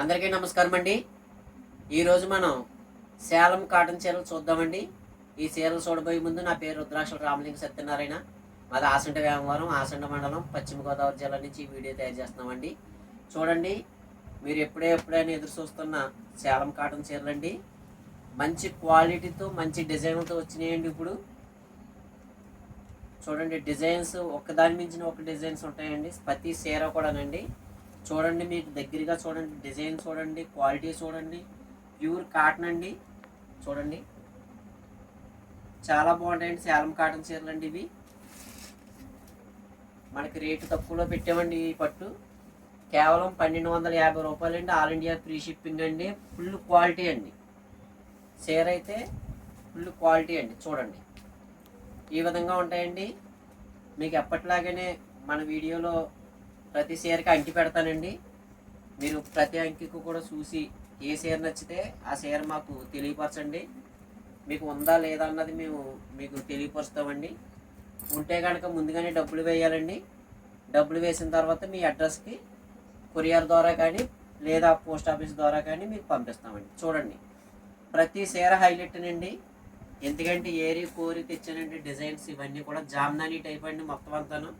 అందరికీ నమస్కారం అండి. ఈరోజు మనం సేలం కాటన్ చీరలు చూద్దామండి. ఈ చీరలు చూడబోయే ముందు నా పేరు రుద్రాక్షల రామలింగ సత్యనారాయణ. మాది ఆసంట వేమవరం ఆసంట మండలం పశ్చిమ గోదావరి జిల్లా నుంచి ఈ వీడియో తయారు చేస్తున్నామండి చూడండి మీరు ఎప్పుడే ఎప్పుడైనా ఎదురు చూస్తున్న సేలం కాటన్ చీరలండి. మంచి క్వాలిటీతో మంచి డిజైన్తో వచ్చినాయండి ఇప్పుడు. చూడండి డిజైన్స్ ఒకదాని మించిన ఒక డిజైన్స్ ఉంటాయండి. ప్రతి చీర కూడానండి. చూడండి మీకు దగ్గరగా చూడండి డిజైన్ చూడండి క్వాలిటీ చూడండి ప్యూర్ కాటన్ అండి. చూడండి. చాలా బాగుంటాయండి శాలం కాటన్ చీరలు అండి ఇవి. మనకి రేటు తక్కువలో పెట్టామండి ఈ పట్టు. కేవలం పన్నెండు వందల యాభై రూపాయలు అండి. ఆల్ ఇండియా ఫ్రీ షిప్పింగ్ అండి. ఫుల్ క్వాలిటీ అండి. చీర అయితే ఫుల్ క్వాలిటీ అండి. చూడండి. ఈ విధంగా ఉంటాయండి. మీకు ఎప్పటిలాగానే మన వీడియోలో ప్రతి చీరకి అంకి పెడతానండి. మీరు ప్రతి అంకికి కూడా చూసి ఏ చీర నచ్చితే ఆ చీర మాకు తెలియపరచండి. మీకు ఉందా లేదా అన్నది మేము మీకు తెలియపరుస్తామండి. ఉంటే కనుక ముందుగానే డబ్బులు వేయాలండి. డబ్బులు వేసిన తర్వాత మీ అడ్రస్కి కొరియర్ ద్వారా కానీ లేదా పోస్ట్ ఆఫీస్ ద్వారా కానీ మీకు పంపిస్తామండి. చూడండి. ప్రతి చీర హైలైట్ అండి ఎందుకంటే ఏరి కోరి తెచ్చానండి డిజైన్స్ ఇవన్నీ కూడా జామ్నాని టైప్ అండి మొత్తం అంతాను.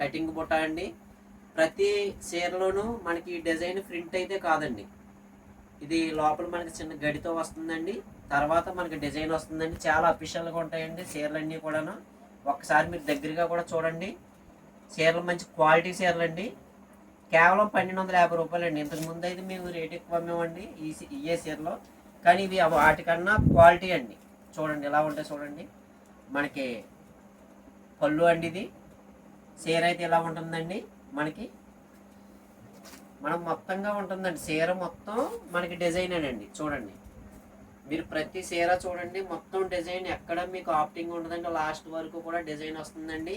కటింగ్ బుట్ట అండి. ప్రతి చీరలోనూ మనకి డిజైన్ ప్రింట్ అయితే కాదండి. ఇది లోపల మనకి చిన్న గడితో వస్తుందండి. తర్వాత మనకి డిజైన్ వస్తుందండి. చాలా అఫీషియల్గా ఉంటాయండి చీరలన్నీ కూడాను. ఒక్కసారి మీరు దగ్గరగా కూడా చూడండి. చీరలు మంచి క్వాలిటీ చీరలు అండి కేవలం పన్నెండు వందల యాభై రూపాయలు అండి ఇంతకు ముందు అయితే మేము రేట్ ఎక్కువ అమ్మేమండి ఈ సి- ఇయే చీరలో. కానీ ఇవి వాటికన్నా క్వాలిటీ అండి. చూడండి ఎలా ఉంటాయి చూడండి. మనకి పళ్ళు అండి ఇది. చీర అయితే ఎలా ఉంటుందండి? మనకి మనం మొత్తంగా ఉంటుందండి. చీర మొత్తం మనకి డిజైన్ అండి. చూడండి. మీరు ప్రతి చీర చూడండి. మొత్తం డిజైన్ ఎక్కడ మీకు ఆప్టింగ్ ఉండదండి లాస్ట్ వరకు కూడా డిజైన్ వస్తుందండి.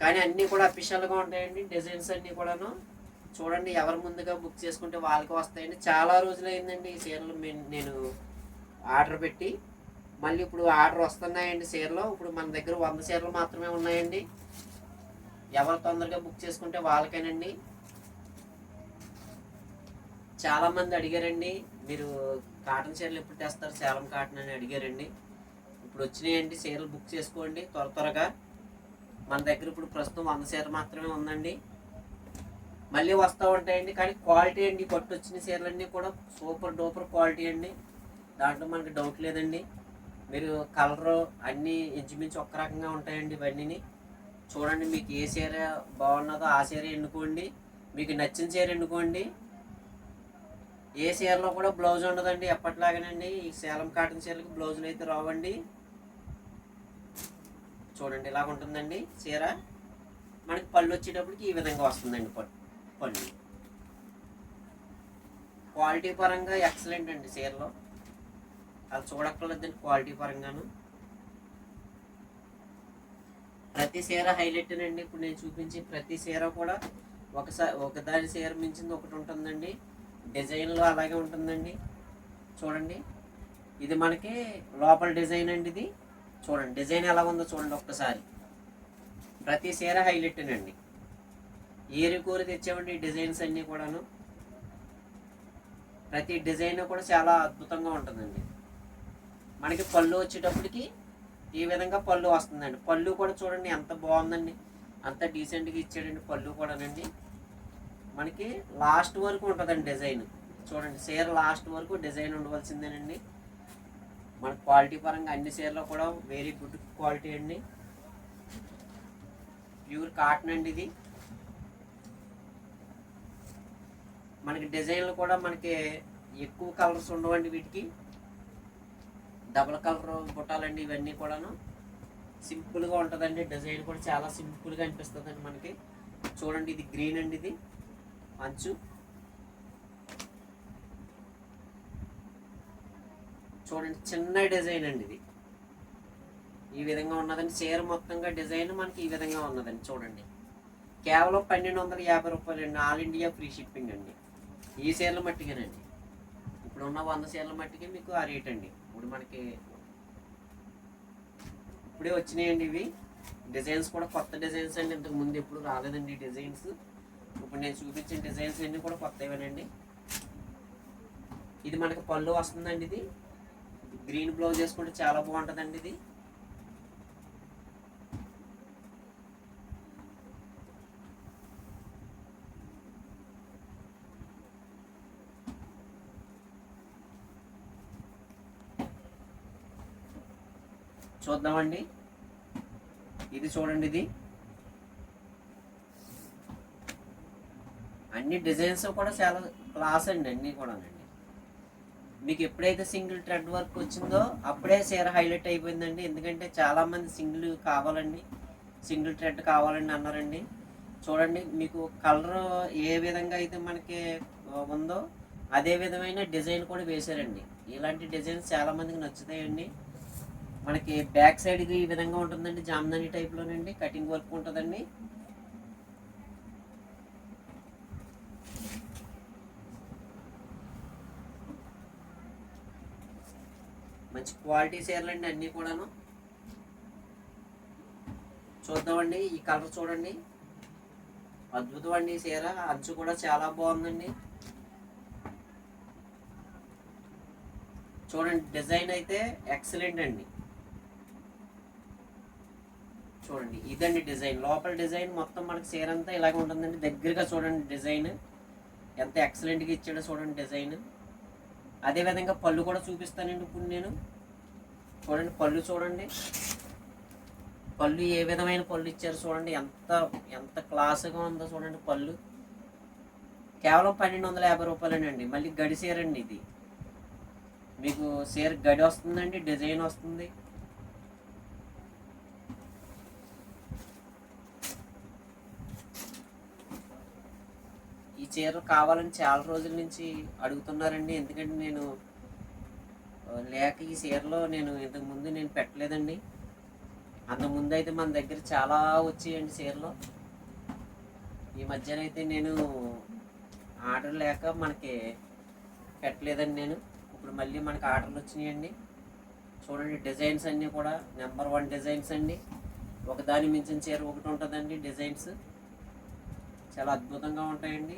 కానీ అన్నీ కూడా అఫీషియల్గా ఉంటాయండి. డిజైన్స్ అన్నీ కూడాను. చూడండి ఎవరు ముందుగా బుక్ చేసుకుంటే వాళ్ళకి వస్తాయండి. చాలా రోజులు అయిందండి ఈ చీరలు నేను ఆర్డర్ పెట్టి. మళ్ళీ ఇప్పుడు ఆర్డర్ వస్తున్నాయండి చీరలు. ఇప్పుడు మన దగ్గర వంద చీరలు మాత్రమే ఉన్నాయండి. ఎవరు తొందరగా బుక్ చేసుకుంటే వాళ్ళకేనండి. చాలా మంది అడిగారండి మీరు కాటన్ చీరలు ఎప్పుడు తెస్తారు? సేలం కాటన్ అని అడిగారండి. ఇప్పుడు వచ్చినాయండి చీరలు బుక్ చేసుకోండి త్వర త్వరగా. మన దగ్గర ఇప్పుడు ప్రస్తుతం వంద చీర మాత్రమే ఉందండి. మళ్ళీ వస్తూ ఉంటాయండి కానీ క్వాలిటీ అండి. పట్టు వచ్చిన చీరలన్నీ కూడా సూపర్ డూపర్ క్వాలిటీ అండి. దాంట్లో మనకి డౌట్ లేదండి. మీరు కలరు అన్నీ ఇంచుమించు ఒక్క రకంగా ఉంటాయండి ఇవన్నీ చూడండి మీకు ఏ చీర బాగున్నదో ఆ చీర ఎన్నుకోండి. మీకు నచ్చిన చీర ఎన్నుకోండి. ఏ చీరలో కూడా బ్లౌజ్ ఉండదండి ఎప్పటిలాగానండి. ఈ సేలం కాటన్ చీరలకు బ్లౌజులు అయితే రావండి. చూడండి ఇలా ఉంటుందండి చీర. మనకి పళ్ళు వచ్చేటప్పటికి ఈ విధంగా వస్తుందండి ప- పళ్ళు. క్వాలిటీ పరంగా ఎక్సలెంట్ అండి చీరలో. అది చూడక్కర్లేదండి క్వాలిటీ పరంగాను. ప్రతి చీర హైలైట్ అండి ఇప్పుడు నేను చూపించి ప్రతి చీర కూడా ఒకసారి ఒకదాని చీర మించింది ఒకటి ఉంటుందండి. డిజైన్లో అలాగే ఉంటుందండి. చూడండి. ఇది మనకి లోపల డిజైన్ అండి ఇది. చూడండి. డిజైన్ ఎలా ఉందో చూడండి ఒక్కసారి. ప్రతి చీర హైలైట్ అండి ఏరి కూర తెచ్చామండి ఈ డిజైన్స్ అన్నీ కూడాను. ప్రతి డిజైన్ కూడా చాలా అద్భుతంగా ఉంటుందండి. మనకి పళ్ళు వచ్చేటప్పటికి ఈ విధంగా పళ్ళు వస్తుందండి. పళ్ళు కూడా చూడండి ఎంత బాగుందండి. అంత డీసెంట్గా ఇచ్చాడండి పళ్ళు కూడానండి. మనకి లాస్ట్ వరకు ఉంటుందండి డిజైన్ చూడండి చీర లాస్ట్ వరకు డిజైన్ ఉండవలసిందేనండి. మన క్వాలిటీ పరంగా అన్ని చీరలో కూడా వెరీ గుడ్ క్వాలిటీ అండి. ప్యూర్ కాటన్ అండి ఇది. మనకి డిజైన్లు కూడా మనకి ఎక్కువ కలర్స్ ఉండవండి వీటికి. డబల్ కలర్ బుట్టాలండి ఇవన్నీ కూడాను. సింపుల్గా ఉంటుందండి. డిజైన్ కూడా చాలా సింపుల్గా అనిపిస్తుందండి మనకి. చూడండి ఇది గ్రీన్ అండి ఇది. అంచు. చూడండి చిన్న డిజైన్ అండి ఇది. ఈ విధంగా ఉన్నదండి. చీర మొత్తంగా డిజైన్ మనకి ఈ విధంగా ఉన్నదండి. చూడండి. కేవలం పన్నెండు వందల యాభై రూపాయలు అండి ఆల్ ఇండియా ఫ్రీ షిప్పింగ్ అండి. ఈ చీరల మట్టిగానండి ఇప్పుడు ఉన్న వంద చీరల మట్టికి మీకు ఆ రేట్ అండి. ఇప్పుడు మనకి ఇప్పుడే వచ్చినాయండి ఇవి. డిజైన్స్ కూడా కొత్త డిజైన్స్ అండి. ఇంతకు ముందు ఎప్పుడు రాలేదండి డిజైన్స్. ఇప్పుడు నేను చూపించిన డిజైన్స్ అన్నీ కూడా కొత్తవేనండి. ఇది మనకి పళ్ళు వస్తుందండి ఇది గ్రీన్ బ్లౌజ్ వేసుకుంటే చాలా బాగుంటుందండి ఇది. చూద్దామండి. ఇది చూడండి ఇది. అన్ని డిజైన్స్ కూడా చాలా క్లాస్ అండి అన్నీ కూడా అండి మీకు ఎప్పుడైతే సింగిల్ థ్రెడ్ వర్క్ వచ్చిందో అప్పుడే చీర హైలైట్ అయిపోయిందండి. ఎందుకంటే చాలామంది సింగిల్ కావాలండి సింగిల్ థ్రెడ్ కావాలండి అన్నారండి. చూడండి మీకు కలర్ ఏ విధంగా అయితే మనకి ఉందో అదే విధమైన డిజైన్ కూడా వేశారండి. ఇలాంటి డిజైన్స్ చాలామందికి నచ్చుతాయండి. మనకి బ్యాక్ సైడ్కి ఈ విధంగా ఉంటుందండి జామ్దాని టైప్లోనండి కటింగ్ వర్క్ ఉంటుందండి. మంచి క్వాలిటీ చీరలు అండి అన్నీ కూడాను. చూద్దామండి ఈ కలర్ చూడండి. అద్భుతం అండి ఈ చీర. అంచు కూడా చాలా బాగుందండి. చూడండి డిజైన్ అయితే ఎక్సలెంట్ అండి. చూడండి ఇదండి డిజైన్. లోపల డిజైన్ మొత్తం మనకి చీర అంతా ఇలాగ ఉంటుందండి. దగ్గరగా చూడండి డిజైన్. ఎంత ఎక్సలెంట్గా ఇచ్చాడో చూడండి డిజైన్. అదే విధంగా పళ్ళు కూడా చూపిస్తానండి ఇప్పుడు నేను. చూడండి పళ్ళు చూడండి. పళ్ళు ఏ విధమైన పళ్ళు ఇచ్చారు చూడండి. ఎంత ఎంత క్లాస్గా ఉందో చూడండి పళ్ళు. కేవలం పన్నెండు వందల యాభై రూపాయలేనండి. మళ్ళీ గడి చీరండి ఇది. మీకు చీర గడి వస్తుందండి డిజైన్ వస్తుంది. ఈ చీర కావాలని చాలా రోజుల నుంచి అడుగుతున్నారండి. ఎందుకంటే నేను లేక ఈ చీరలో నేను ఇంతకు ముందు నేను పెట్టలేదండి. అంతకు ముందు అయితే మన దగ్గర చాలా వచ్చాయండి చీరలు. ఈ మధ్యన అయితే నేను ఆర్డర్ లేక మనకి పెట్టలేదండి నేను. ఇప్పుడు మళ్ళీ మనకి ఆర్డర్లు వచ్చినాయండి. చూడండి డిజైన్స్ అన్నీ కూడా నెంబర్ వన్ డిజైన్స్ అండి. ఒకదాని మించిన చీర ఒకటి ఉంటుందండి డిజైన్స్. చాలా అద్భుతంగా ఉంటాయండి.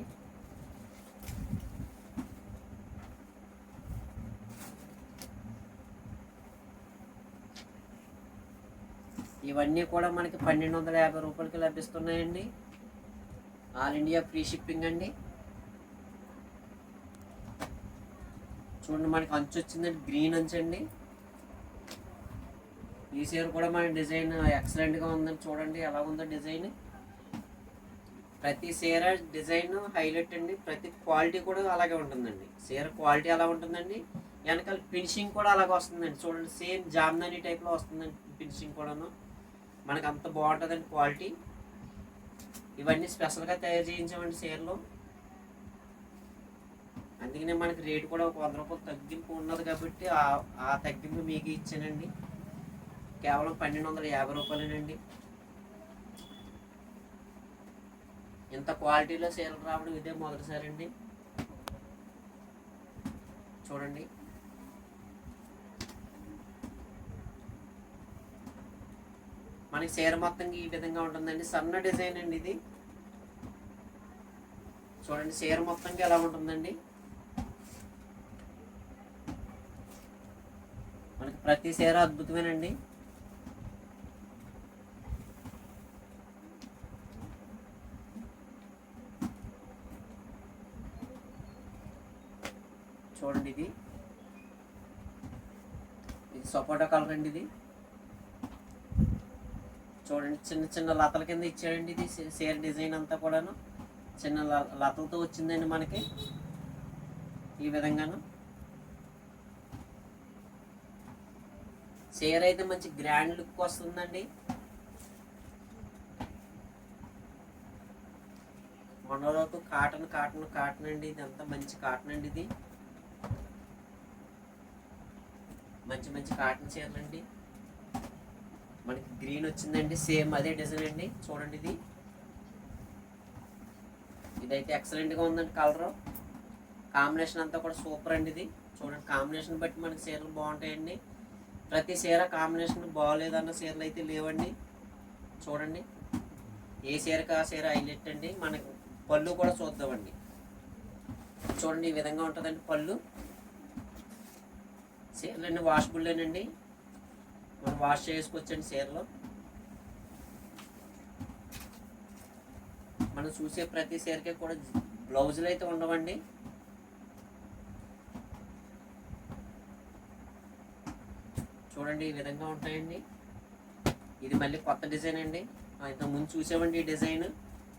ఇవన్నీ కూడా మనకి పన్నెండు వందల యాభై రూపాయలకి లభిస్తున్నాయండి. ఆల్ ఇండియా ఫ్రీ షిప్పింగ్ అండి. చూడండి మనకి అంచు వచ్చిందండి గ్రీన్ అంచు అండి. ఈ చీర కూడా మన డిజైన్ ఎక్సలెంట్గా ఉందండి. చూడండి ఎలా ఉందో డిజైన్. ప్రతి చీర డిజైన్ హైలైట్ అండి. ప్రతి క్వాలిటీ కూడా అలాగే ఉంటుందండి. చీర క్వాలిటీ అలా ఉంటుందండి. వెనకాల ఫినిషింగ్ కూడా అలాగే వస్తుందండి. చూడండి సేమ్ జామ్దాని టైప్లో వస్తుందండి ఫినిషింగ్ కూడాను. మనకు అంత బాగుంటుందండి క్వాలిటీ. ఇవన్నీ స్పెషల్గా తయారు చేయించామండి చీరలు. అందుకనే మనకి రేటు కూడా ఒక వంద రూపాయలు తగ్గింపు ఉన్నది కాబట్టి ఆ- ఆ తగ్గింపు మీకు ఇచ్చానండి. కేవలం పన్నెండు వందల యాభై రూపాయలేనండి. ఇంత క్వాలిటీలో చీరలు రావడం ఇదే మొదటిసారి అండి చూడండి. మనకి చీర మొత్తం ఈ విధంగా ఉంటుందండి. సన్న డిజైన్ అండి ఇది. చూడండి చీర మొత్తంకి ఎలా ఉంటుందండి? మనకి ప్రతి చీర అద్భుతమేనండి చూడండి ఇది ఇది సపోటా కలర్ అండి ఇది. చూడండి చిన్న చిన్న లతల కింద ఇచ్చాడండి ఇది. సేర్ డిజైన్ అంతా కూడాను. చిన్న ల- లతలతో వచ్చిందండి మనకి. ఈ విధంగాను. సేర్ అయితే మంచి గ్రాండ్ లుక్ వస్తుందండి. మొన్నలోపు కాటన్ కాటన్ కాటన్ అండి. ఇది అంతా మంచి కాటన్ అండి ఇది. మంచి మంచి కాటన్ చీరలు అండి మనకి గ్రీన్ వచ్చిందండి సేమ్ అదే డిజైన్ అండి. చూడండి ఇది. ఇదైతే ఎక్సలెంట్గా ఉందండి కలర్ కాంబినేషన్ అంతా కూడా సూపర్ అండి ఇది. చూడండి కాంబినేషన్ బట్టి మనకి చీరలు బాగుంటాయండి. ప్రతి చీర కాంబినేషన్ బాగోలేదన్న చీరలు అయితే లేవండి. చూడండి. ఏ చీరకి ఆ చీర హైలైట్ అండి? మనకు పళ్ళు కూడా చూద్దామండి. చూడండి ఈ విధంగా ఉంటుందండి పళ్ళు. చీరలు అన్నీ వాషబుల్లేనండి మనం వాష్ చేసుకోవచ్చండి చీరలు. మనం చూసే ప్రతి చీరకి కూడా బ్లౌజులు అయితే ఉండవండి. చూడండి ఈ విధంగా ఉంటాయండి. ఇది మళ్ళీ కొత్త డిజైన్ అండి. ఇంతకు ముందు చూసామండి ఈ డిజైన్.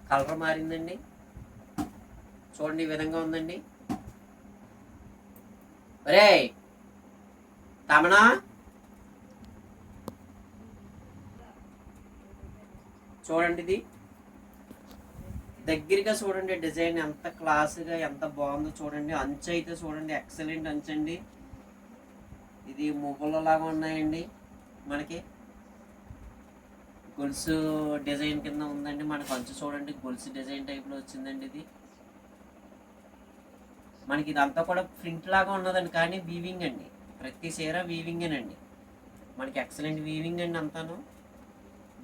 కలర్ మారిందండి. చూడండి ఈ విధంగా ఉందండి. ఒరే తమనా? చూడండి ఇది దగ్గరగా చూడండి డిజైన్ ఎంత క్లాస్గా ఎంత బాగుందో చూడండి. అంచు అయితే చూడండి ఎక్సలెంట్ అంచు అండి. ఇది మువ్వలు ఉన్నాయండి మనకి. గొలుసు డిజైన్ కింద ఉందండి మనకు. అంచు చూడండి గొలుసు డిజైన్ టైప్లో వచ్చిందండి ఇది. మనకి ఇదంతా కూడా ప్రింట్ లాగా ఉన్నదండి కానీ వీవింగ్ అండి. ప్రతి చీర వీవింగేనండి మనకి ఎక్సలెంట్ వీవింగ్ అండి అంతాను.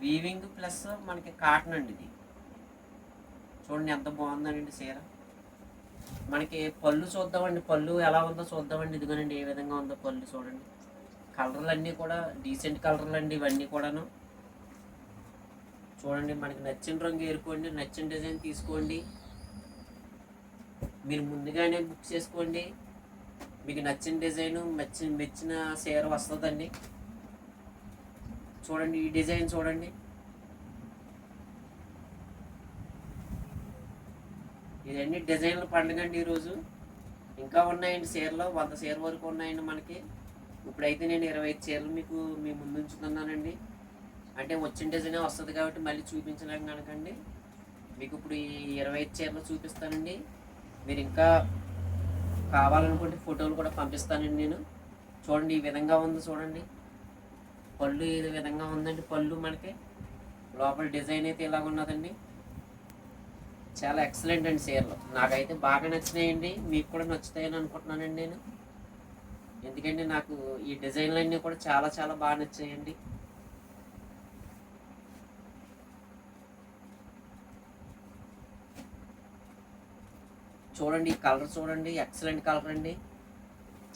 వీవింగ్ ప్లస్ మనకి కాటన్ అండి ఇది. చూడండి ఎంత బాగుందండి చీర. మనకి పళ్ళు చూద్దామండి. పళ్ళు ఎలా ఉందో చూద్దామండి. ఇదిగోనండి ఏ విధంగా ఉందో పళ్ళు చూడండి. కలర్లు అన్నీ కూడా డీసెంట్ కలర్లు అండి ఇవన్నీ కూడాను. చూడండి మనకి నచ్చిన రంగు ఏరుకోండి. నచ్చిన డిజైన్ తీసుకోండి. మీరు ముందుగానే బుక్ చేసుకోండి. మీకు నచ్చిన డిజైన్ మెచ్చిన మెచ్చిన చీర వస్తుందండి. చూడండి ఈ డిజైన్ చూడండి. ఇదన్నీ డిజైన్లు పండుగండి ఈరోజు. ఇంకా ఉన్నాయండి చీరలు వంద చీర వరకు ఉన్నాయండి మనకి. ఇప్పుడైతే నేను ఇరవై ఐదు చీరలు మీకు మీ ముందు ఉంచుతున్నానండి. అంటే వచ్చిన డిజైనే వస్తుంది కాబట్టి మళ్ళీ చూపించలేం కనుకండి. మీకు ఇప్పుడు ఈ ఇరవై ఐదు చీరలు చూపిస్తానండి. మీరు ఇంకా కావాలనుకుంటే ఫోటోలు కూడా పంపిస్తానండి నేను. చూడండి ఈ విధంగా ఉంది చూడండి. పళ్ళు ఈ విధంగా ఉందండి పళ్ళు మనకి. లోపల డిజైన్ అయితే ఇలాగ ఉన్నదండి. చాలా ఎక్సలెంట్ అండి చీరలు. నాకైతే బాగా నచ్చినాయండి. మీకు కూడా నచ్చుతాయని అనుకుంటున్నానండి నేను. ఎందుకంటే నాకు ఈ డిజైన్లు అన్నీ కూడా చాలా చాలా బాగా నచ్చాయండి. చూడండి ఈ కలర్ చూడండి ఎక్సలెంట్ కలర్ అండి.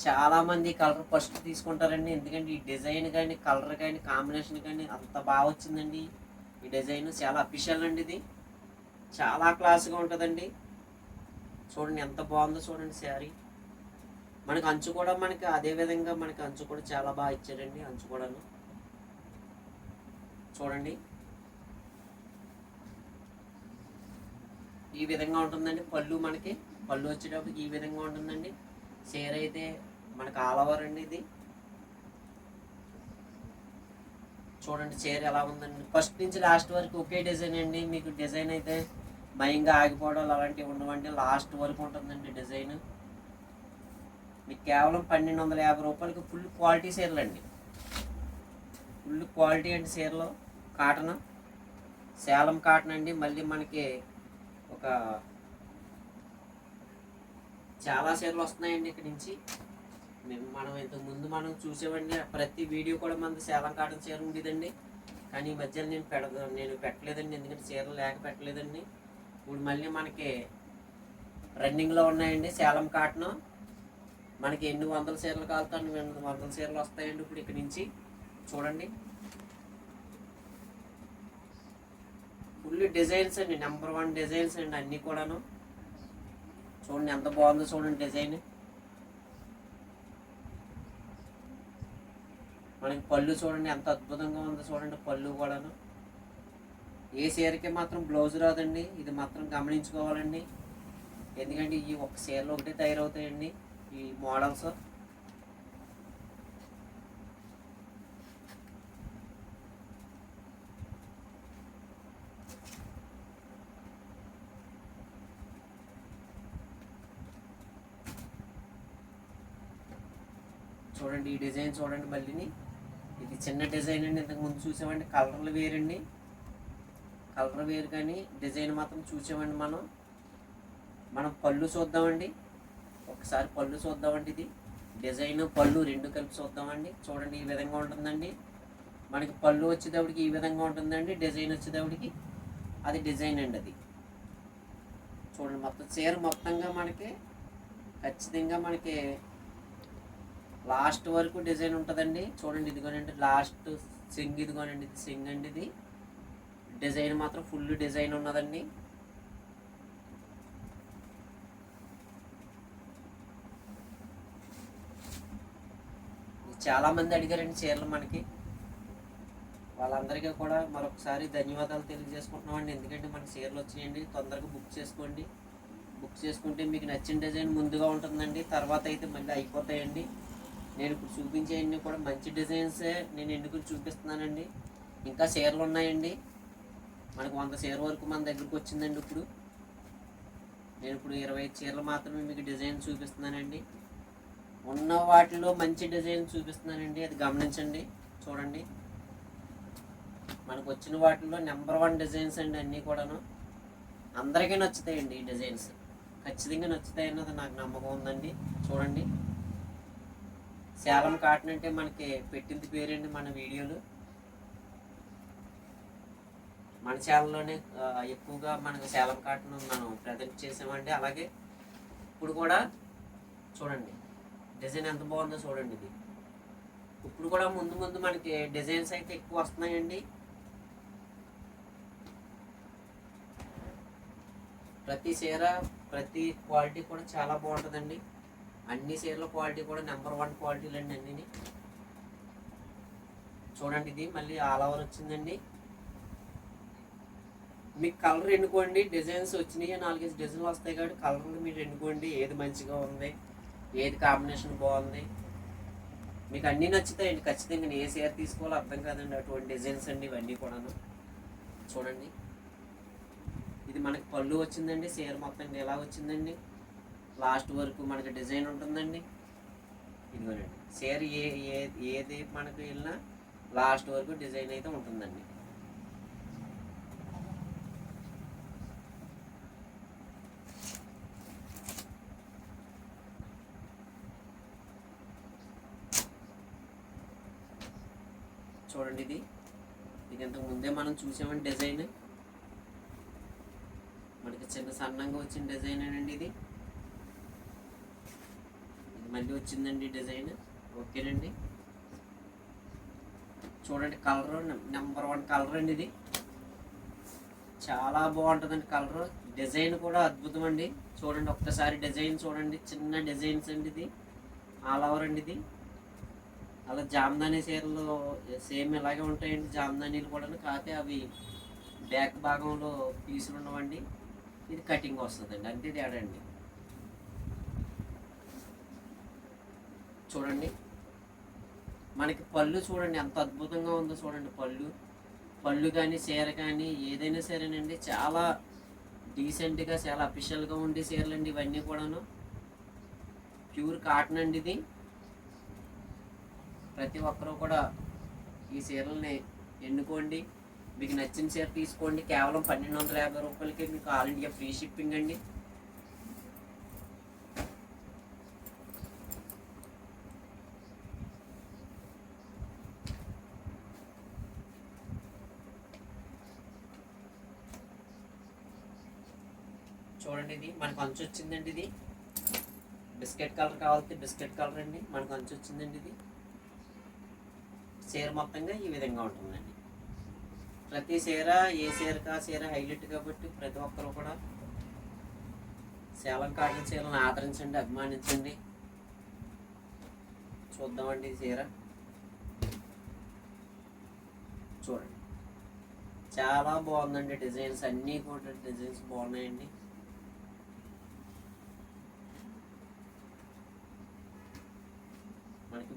చాలామంది కలర్ ఫస్ట్ తీసుకుంటారండి. ఎందుకంటే ఈ డిజైన్ కానీ కలర్ కానీ కాంబినేషన్ కానీ అంత బాగా వచ్చిందండి. ఈ డిజైన్ చాలా అఫీషియల్ అండి ఇది. చాలా క్లాస్గా ఉంటుందండి. చూడండి ఎంత బాగుందో చూడండి శారీ. మనకి అంచు కూడా మనకి అదే విధంగా మనకి అంచు కూడా చాలా బాగా ఇచ్చారండి అంచు కూడాను. చూడండి. ఈ విధంగా ఉంటుందండి పళ్ళు మనకి. పళ్ళు వచ్చేటప్పుడు ఈ విధంగా ఉంటుందండి. చీర అయితే మనకు ఆల్ ఓవర్ అండి ఇది. చూడండి చీర ఎలా ఉందండి. ఫస్ట్ నుంచి లాస్ట్ వరకు ఒకే డిజైన్ అండి. మీకు డిజైన్ అయితే భయంగా ఆగిపోవడం అలాంటివి ఉండవండి లాస్ట్ వరకు ఉంటుందండి డిజైన్ మీకు కేవలం పన్నెండు వందల యాభై రూపాయలకి ఫుల్ క్వాలిటీ చీరలు అండి. ఫుల్ క్వాలిటీ అండి చీరలు. కాటన్ సేలం కాటన్ అండి. మళ్ళీ మనకి ఒక చాలా చీరలు వస్తున్నాయండి ఇక్కడి నుంచి. మేము మనం ఇంతకు ముందు మనం చూసేవండి ప్రతి వీడియో కూడా మనది సేలం కాటన్ చీర ఉండేదండి. కానీ ఈ మధ్యలో నేను పెడ నేను పెట్టలేదండి. ఎందుకంటే చీరలు లేక పెట్టలేదండి. ఇప్పుడు మళ్ళీ మనకి రన్నింగ్లో ఉన్నాయండి సేలం కాటన్. మనకి ఎన్ని వందల చీరలు కాలుతా ఎనిమిది వందల చీరలు వస్తాయండి ఇప్పుడు ఇక్కడి నుంచి. చూడండి. ఫుల్ డిజైన్స్ అండి. నెంబర్ వన్ డిజైన్స్ అండి అన్నీ కూడాను. చూడండి ఎంత బాగుందో చూడండి డిజైన్. మనకి పళ్ళు చూడండి ఎంత అద్భుతంగా ఉందో చూడండి పళ్ళు కూడాను. ఏ చీరకి మాత్రం బ్లౌజ్ రాదండి. ఇది మాత్రం గమనించుకోవాలండి. ఎందుకంటే ఈ ఒక చీరలు ఒకటే తయారవుతాయండి ఈ మోడల్స్ చూడండి ఈ డిజైన్ చూడండి మళ్ళీని. ఇది చిన్న డిజైన్ అండి ఇంతకు ముందు చూసామండి. కలర్లు వేరండి. కలర్ వేరు కానీ డిజైన్ మాత్రం చూసామండి మనం. మనం పళ్ళు చూద్దామండి. ఒకసారి పళ్ళు చూద్దామండి ఇది. డిజైన్ పళ్ళు రెండు కలిపి చూద్దామండి. చూడండి ఈ విధంగా ఉంటుందండి. మనకి పళ్ళు వచ్చేటప్పటికి ఈ విధంగా ఉంటుందండి. డిజైన్ వచ్చేటప్పటికి అది డిజైన్ అండి అది. చూడండి మొత్తం చీర మొత్తంగా మనకి ఖచ్చితంగా మనకి లాస్ట్ వరకు డిజైన్ ఉంటుందండి. చూడండి ఇదిగోనండి లాస్ట్ సింగ్ ఇదిగోనండి ఇది సింగ్ అండి ఇది. డిజైన్ మాత్రం ఫుల్ డిజైన్ ఉన్నదండి. చాలా మంది అడిగారండి చీరలు మనకి. వాళ్ళందరికీ కూడా మరొకసారి ధన్యవాదాలు తెలియజేసుకుంటున్నామండి. ఎందుకంటే మనకి చీరలు వచ్చినాయండి తొందరగా బుక్ చేసుకోండి. బుక్ చేసుకుంటే మీకు నచ్చిన డిజైన్ ముందుగా ఉంటుందండి. తర్వాత అయితే మళ్ళీ అయిపోతాయండి. నేను ఇప్పుడు చూపించేవన్నీ కూడా మంచి డిజైన్సే నేను ఎందుకు చూపిస్తున్నానండి? ఇంకా చీరలు ఉన్నాయండి. మనకు వంద చీర వరకు మన దగ్గరకు వచ్చిందండి ఇప్పుడు. నేను ఇప్పుడు ఇరవై చీరలు మాత్రమే మీకు డిజైన్ చూపిస్తున్నానండి. ఉన్న వాటిలో మంచి డిజైన్ చూపిస్తున్నానండి. అది గమనించండి. చూడండి. మనకు వచ్చిన వాటిలో నెంబర్ వన్ డిజైన్స్ అండి అన్నీ కూడాను. అందరికీ నచ్చుతాయండి ఈ డిజైన్స్ ఖచ్చితంగా నచ్చుతాయి అన్నది నాకు నమ్మకం ఉందండి. చూడండి. శాలం కాటన్ అంటే మనకి పెట్టింది పేరండి మన వీడియోలు. మన ఛానల్లోనే ఎక్కువగా మనకు శాలం కాటన్ మనం ప్రజెంట్ చేసామండి. అలాగే ఇప్పుడు కూడా చూడండి డిజైన్ ఎంత బాగుందో చూడండి ఇది. ఇప్పుడు కూడా ముందు ముందు మనకి డిజైన్స్ అయితే ఎక్కువ వస్తున్నాయండి. ప్రతి చీర ప్రతి క్వాలిటీ కూడా చాలా బాగుంటుందండి. అన్ని చీరల క్వాలిటీ కూడా నెంబర్ వన్ క్వాలిటీలు అండి అన్నీ చూడండి ఇది మళ్ళీ ఆల్ ఓవర్ వచ్చిందండి. మీకు కలర్ ఎన్నుకోండి డిజైన్స్ వచ్చినాయి నాలుగైదు డిజైన్లు వస్తాయి కాబట్టి కలర్లు మీరు ఎన్నుకోండి ఏది మంచిగా ఉంది ఏది కాంబినేషన్ బాగుంది. మీకు అన్నీ నచ్చుతాయండి ఖచ్చితంగా నేను ఏ చీర తీసుకోవాలో అర్థం కాదండి అటువంటి డిజైన్స్ అండి ఇవన్నీ కూడాను. చూడండి. ఇది మనకి పళ్ళు వచ్చిందండి చీర మొత్తం ఎలా వచ్చిందండి? లాస్ట్ వరకు మనకి డిజైన్ ఉంటుందండి. ఇదిగోనండి. చీర ఏ ఏ ఏది మనకు వెళ్ళినా లాస్ట్ వరకు డిజైన్ అయితే ఉంటుందండి. చూడండి ఇది. ఇది ఇంతకు ముందే మనం చూసామండి డిజైన్. మనకి చిన్న సన్నంగా వచ్చిన డిజైన్ అండి ఇది ఇది. మళ్ళీ వచ్చిందండి డిజైన్. ఓకేనండి. చూడండి కలర్ నెంబర్ వన్ కలర్ అండి ఇది. చాలా బాగుంటుందండి కలర్. డిజైన్ కూడా అద్భుతం అండి చూడండి ఒక్కసారి డిజైన్ చూడండి. చిన్న డిజైన్స్ అండి ఇది. ఆల్ ఓవర్ అండి ఇది. అలా జామ్దాని చీరలు సేమ్ ఇలాగే ఉంటాయండి జామ్దానీలు కూడా కాకపోతే అవి బ్యాక్ భాగంలో పీసులు ఉండవండి. ఇది కటింగ్ వస్తుందండి. అంతే తేడా అండి. చూడండి. మనకి పళ్ళు చూడండి ఎంత అద్భుతంగా ఉందో చూడండి పళ్ళు. పళ్ళు కానీ చీర కానీ ఏదైనా సరేనండి. చాలా డీసెంట్గా చాలా అఫిషియల్గా ఉండే చీరలు అండి ఇవన్నీ కూడాను. ప్యూర్ కాటన్ అండి ఇది. ప్రతి ఒక్కరూ కూడా ఈ చీరల్ని ఎన్నుకోండి. మీకు నచ్చిన చీర తీసుకోండి. కేవలం పన్నెండు వందల యాభై రూపాయలకి మీకు ఆల్ ఇండియా ఫ్రీ షిప్పింగ్ అండి చూడండి ఇది మనకు అంచు వచ్చిందండి ఇది. బిస్కెట్ కలర్ కావాలంటే బిస్కెట్ కలర్ అండి. మనకు అంచు వచ్చిందండి ఇది. చీర మొత్తంగా ఈ విధంగా ఉంటుందండి. ప్రతి చీర ఏ చీరకా చీర హైలైట్ కాబట్టి ప్రతి ఒక్కరు కూడా సేలం కాటన్ చీరలను ఆదరించండి అభిమానించండి. చూద్దామండి ఈ చీర. చూడండి. చాలా బాగుందండి డిజైన్స్. అన్నీ కూడా డిజైన్స్ బాగున్నాయండి.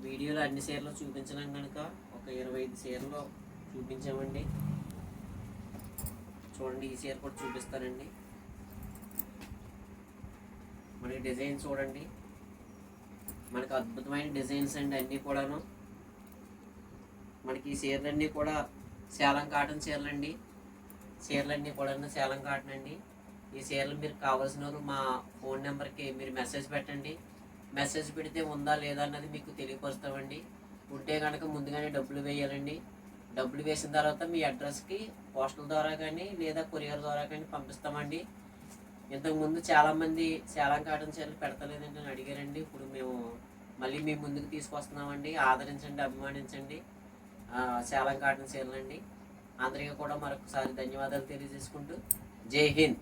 వీడియోలో అన్ని చీరలు చూపించడం కనుక ఒక ఇరవై ఐదు చీరలు చూపించామండి. చూడండి ఈ చీర కూడా చూపిస్తానండి. మనకి డిజైన్ చూడండి. మనకు అద్భుతమైన డిజైన్స్ అండి అన్నీ కూడాను. మనకి ఈ చీరలన్నీ కూడా సేలం కాటన్ చీరలండి చీరలన్నీ కూడా సేలం కాటన్ అండి. ఈ చీరలు మీరు కావాల్సిన మా ఫోన్ నెంబర్కి మీరు మెసేజ్ పెట్టండి. మెసేజ్ పెడితే ఉందా లేదా అన్నది మీకు తెలియపరుస్తామండి. ఉంటే కనుక ముందుగానే డబ్బులు వేయాలండి. డబ్బులు వేసిన తర్వాత మీ అడ్రస్కి పోస్టల్ ద్వారా కానీ లేదా కొరియర్ ద్వారా కానీ పంపిస్తామండి. ఇంతకుముందు చాలామంది సేలం కాటన్ చీరలు పెడతలేదండి అని అడిగారండి. ఇప్పుడు మేము మళ్ళీ మీ ముందుకు తీసుకొస్తున్నామండి. ఆదరించండి అభిమానించండి. సేలం కాటన్ చీరలండి. అందరికీ కూడా మరొకసారి ధన్యవాదాలు తెలియజేసుకుంటూ జై హింద్.